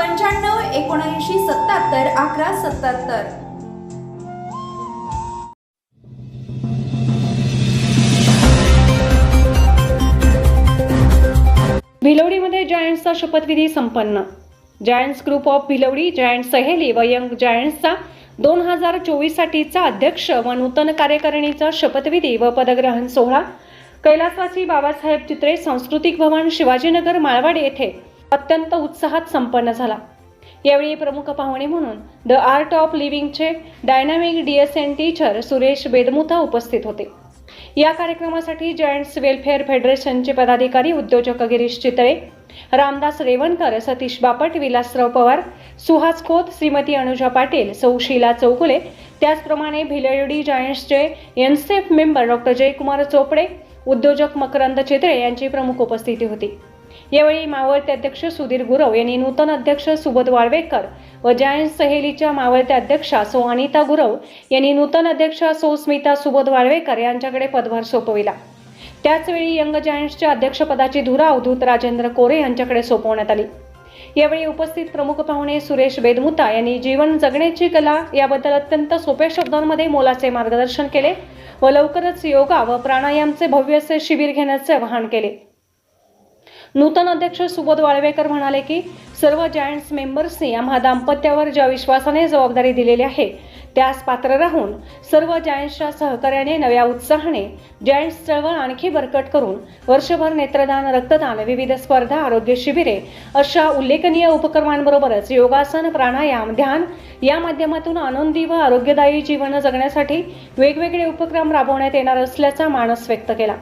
पंच्याण्णव एकोणऐंशी सत्याहत्तर अकरा सत्याहत्तर. भिलवडीमध्ये जायंट्सचा शपथविधी संपन्न. Giants group of Bhilwadi Giant सहेली व यंग जायंट्सचा दोन हजार चोवीससाठीचा अध्यक्ष व नूतन कार्यकारिणीचा शपथविधी व पदग्रहण सोहळा. कैलासवासी बाबासाहेब चित्रे सांस्कृतिक भवन शिवाजीनगर माळवाड येथे अत्यंत उत्साहात संपन्न झाला. यावेळी प्रमुख पाहुणे म्हणून the art of लिव्हिंगचे dynamic D S N teacher Suresh Bedmutha उपस्थित होते. या कार्यक्रमासाठी जायंट्स वेलफेअर फेडरेशनचे पदाधिकारी उद्योजक गिरीश चितळे रामदास रेवणकर सतीश बापट विलासराव पवार सुहास खोत श्रीमती अनुजा पाटील सौ शीला चौगुले त्याचप्रमाणे भिलवडी जायंट्सचे एनसेफ मेंबर डॉक्टर जयकुमार चोपडे उद्योजक मकरंद चितळे यांची प्रमुख उपस्थिती होती. यावेळी मावळते अध्यक्ष सुधीर गुरव यांनी नूतन अध्यक्ष सुबोध वाळवेकर व जायंट सहेलीच्या मावळते अध्यक्षा सो अनिता गुरव यांनी नूतन अध्यक्ष सो स्मिता सुबोध वाळवेकर यांच्याकडे पदभार सोपविला. त्याचवेळी यंग जायंट्सच्या अध्यक्षपदाची धुरा अवधूत राजेंद्र कोरे यांच्याकडे सोपवण्यात आली. यावेळी उपस्थित प्रमुख पाहुणे सुरेश बेदमुता यांनी जीवन जगण्याची कला याबद्दल अत्यंत सोप्या शब्दांमध्ये मोलाचे मार्गदर्शन केले व लवकरच योगा व प्राणायामचे भव्य असे शिबिर घेण्याचे आवाहन केले. नूतन अध्यक्ष सुबोध वाळवेकर म्हणाले की सर्व जायंट्स मेंबर्सनी आम्हा दाम्पत्यावर ज्या विश्वासाने जबाबदारी दिलेली आहे त्यास पात्र राहून सर्व जायंट्सच्या सहकार्याने नव्या उत्साहाने जायंट्स चळवळ आणखी बरकट करून वर्षभर नेत्रदान रक्तदान विविध स्पर्धा आरोग्य शिबिरे अशा उल्लेखनीय उपक्रमांबरोबरच योगासन प्राणायाम ध्यान या माध्यमातून आनंदी व आरोग्यदायी जीवन जगण्यासाठी वेगवेगळे उपक्रम राबवण्यात येणार असल्याचा मानस व्यक्त केला.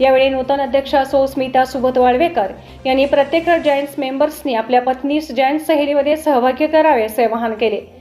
यावेळी नूतन अध्यक्ष असो स्मिता सुबोध वाळवेकर यांनी प्रत्येक जायंट्स मेंबर्सनी आपल्या पत्नीस जायंट्स सहेलीमध्ये सहभागी करावे असे आवाहन केले.